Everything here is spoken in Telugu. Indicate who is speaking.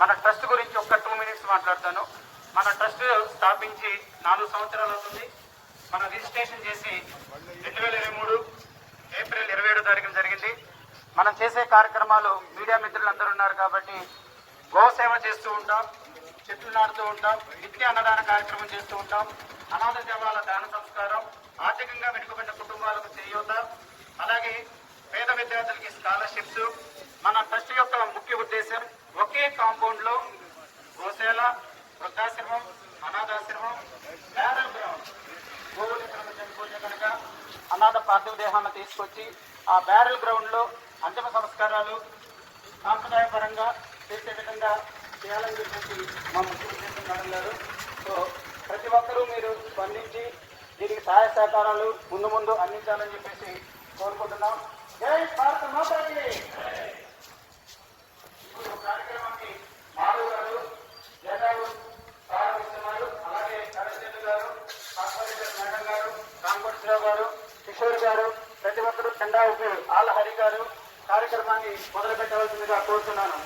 Speaker 1: మన ట్రస్ట్ గురించి ఒక్క టూ మినిట్స్ మాట్లాడతాను. మన ట్రస్ట్ స్థాపించి నాలుగు సంవత్సరాలు అవుతుంది. మన రిజిస్ట్రేషన్ చేసి రెండు వేల ఇరవై మూడు ఏప్రిల్ ఇరవై ఏడో తారీఖున జరిగింది. మనం చేసే కార్యక్రమాలు మీడియా మిత్రులు అందరూ ఉన్నారు కాబట్టి గోసేవ చేస్తూ ఉంటాం చెట్లు నాటుతూ ఉంటాం నిత్య అన్నదాన కార్యక్రమం చేస్తూ ఉంటాం. అనాథ దేవాల దాన సంస్కారం ఆర్థికంగా వెనుకబడిన కుటుంబాలకు చేయూత అలాగే పేద విద్యార్థులకి స్కాలర్షిప్స్ మన ఒకే కాంపౌండ్లో గోశాల వృద్ధాశ్రమం అనాథాశ్రమం బ్యారల్ గ్రౌండ్ గోవులు ఎక్కడైనా చనిపోతే కనుక అనాథ పార్థివ దేహాన్ని తీసుకొచ్చి ఆ బ్యారల్ గ్రౌండ్లో అంతిమ సంస్కారాలు సాంప్రదాయపరంగా చేసే విధంగా చేయాలని చెప్పేసి మా ముఖ్యమంత్రి గారు సో ప్రతి ఒక్కరూ మీరు స్పందించి దీనికి సహాయ సహకారాలు ముందు ముందు అందించాలని చెప్పేసి కోరుకుంటున్నాం. జై భారత మాతాకి! జగన్ ప్రారంభిస్తున్నారు అలాగే కరచంద్ర గారు కార్పొరేటర్ మేడం గారు రామకోటేశ్వరరావు గారు కిషోర్ గారు ప్రతి ఒక్కరూ జెండా ఊపి ఆల హరి గారు కార్యక్రమాన్ని మొదలు పెట్టవలసిందిగా కోరుతున్నాను.